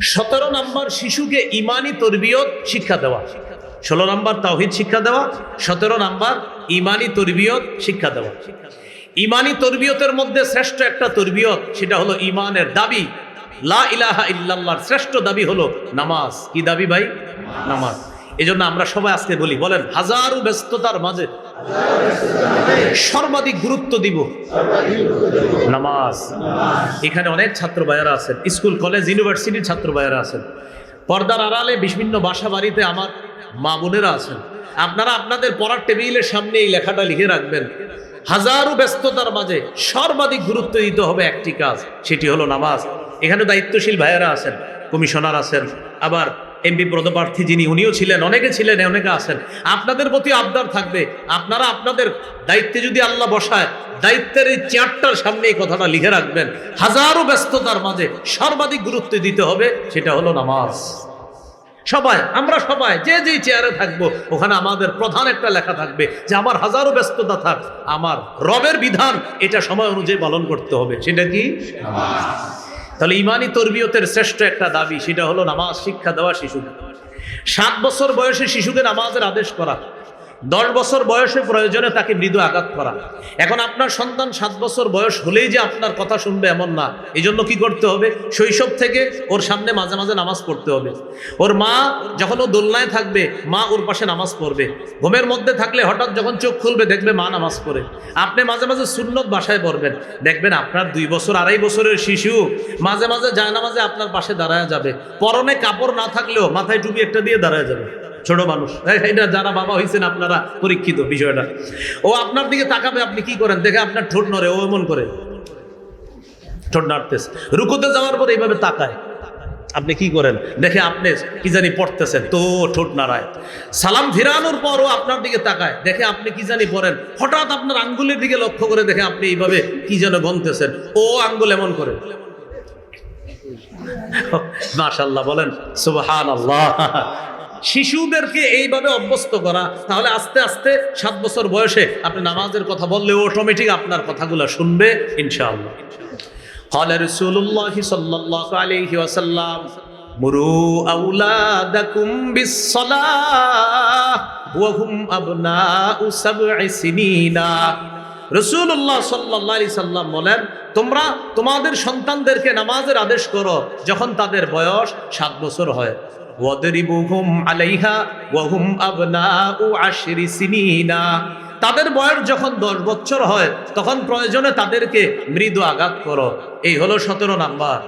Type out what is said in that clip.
সতেরো নম্বর শিশুকে ইমানি তরবিয়ত শিক্ষা দেওয়া। ষোলো নম্বর তাওহিদ শিক্ষা দেওয়া, সতেরো নম্বর ইমানি তরবিয়ত শিক্ষা দেওয়া। ইমানি তরবিয়তের মধ্যে শ্রেষ্ঠ একটা তরবিয়ত, সেটা হলো ইমানের দাবি। লা ইলাহা ইল্লাল্লাহর শ্রেষ্ঠ দাবি হলো নামাজ। কি দাবি ভাই? নামাজ। এজন্য আমরা সবাই আজকে বলি, বলেন, হাজারো ব্যস্ততার মাঝে সর্বাধিক গুরুত্ব দিব। নামাজ। এখানে অনেক ছাত্র ভাইয়ারা আছেন। স্কুল, কলেজ, ইউনিভার্সিটির ছাত্র ভাইয়ারা আছেন। পর্দার আড়ালে বিভিন্ন বাসা বাড়িতে আমার মা বোনেরা আছেন। আপনারা আপনাদের পড়ার টেবিলের সামনে এই লেখাটা লিখে রাখবেন। হাজারো ব্যস্ততার মাঝে সর্বাধিক গুরুত্ব দিতে হবে একটি কাজ, সেটি হলো নামাজ। এখানে দায়িত্বশীল ভাইয়েরা আছেন, কমিশনার আছেন, আবার এমপি পদপ্রার্থী যিনি, উনিও ছিলেন, অনেকে ছিলেন, অনেকে আছেন। আপনাদের প্রতি আবদার থাকবে। আপনারা আপনাদের দায়িত্বে যদি আল্লাহ বসায়, দায়িত্বের এই চেয়ারটার সামনে এই কথাটা লিখে রাখবেন। হাজারো ব্যস্ততার মাঝে সর্বাধিক গুরুত্ব দিতে হবে, সেটা হলো নামাজ। সবাই, আমরা সবাই, যে যেই চেয়ারে থাকব, ওখানে আমাদের প্রধান একটা লেখা থাকবে যে, আমার হাজারো ব্যস্ততা থাক, আমার রবের বিধান, এটা সময় অনুযায়ী পালন করতে হবে। সেটা কি? তাহলে ইমানি তরবিয়তের শ্রেষ্ঠ একটা দাবি, সেটা হলো নামাজ শিক্ষা দেওয়া শিশুকে সাত বছর বয়সে শিশুকে নামাজের আদেশ করা। দশ বছর বয়সে প্রয়োজনে তাকে মৃদু আঘাত করা। এখন আপনার সন্তান সাত বছর বয়স হলেই যে আপনার কথা শুনবে এমন না। এই জন্য কি করতে হবে? শৈশব থেকে ওর সামনে মাঝে মাঝে নামাজ পড়তে হবে। ওর মা যখন ও দোলনায় থাকবে, মা ওর পাশে নামাজ পড়বে। ঘুমের মধ্যে থাকলে হঠাৎ যখন চোখ খুলবে, দেখবে মা নামাজ পড়ে। আপনি মাঝে মাঝে সুন্নত বাসায় পড়বেন। দেখবেন আপনার দুই বছর, আড়াই বছরের শিশু মাঝে মাঝে যায় নামাজে আপনার পাশে দাঁড়ায় যাবে। পরনে কাপড় না থাকলেও মাথায় টুপি একটা দিয়ে দাঁড়ায় যাবে। ছোট মানুষ। এটা যারা বাবা হয়েছেন আপনারা পরীক্ষিত বিষয়টা। ও আপনার দিকে তাকাবে, আপনি কি করেন? দেখে আপনার ঠোঁট নড়ে, ও এমন করে। ঠোঁট নাড়তেছে। রুকুতে যাওয়ার পর এইভাবে তাকায়। আপনি কি করেন? দেখে আপনি কি জানি পড়তেছেন। তো ঠোঁট নাড়ায়। সালাম ফিরানোর পরও আপনার দিকে তাকায়। দেখে আপনি কি জানি পড়েন। হঠাৎ আপনার আঙ্গুলের দিকে লক্ষ্য করে দেখে আপনি এইভাবে কি যেন গনতেছেন ও আঙ্গুল এমন করে। মাশাল্লাহ বলেন সুবহান শিশুদেরকে এইভাবে অভ্যস্ত করা তাহলে আস্তে আস্তে সাত বছর বয়সে আপনি নামাজের কথা বললে অটোমেটিক আপনার কথাগুলো শুনবে ইনশাআল্লাহ قال رسول الله صلى الله عليه وسلم مروا أولادكم بالصلاة وهم أبناء سبع سنين রসুল্লাহ সাল্লাহ সাল্লাম বলেন তোমরা তোমাদের সন্তানদেরকে নামাজের আদেশ করো যখন তাদের বয়স সাত বছর হয় আলাইহা তাদের বয়স যখন দশ বছর হয়, তখন প্রয়োজনে তাদেরকে মৃদু আঘাত করো। এই হলো সতেরো নাম্বার।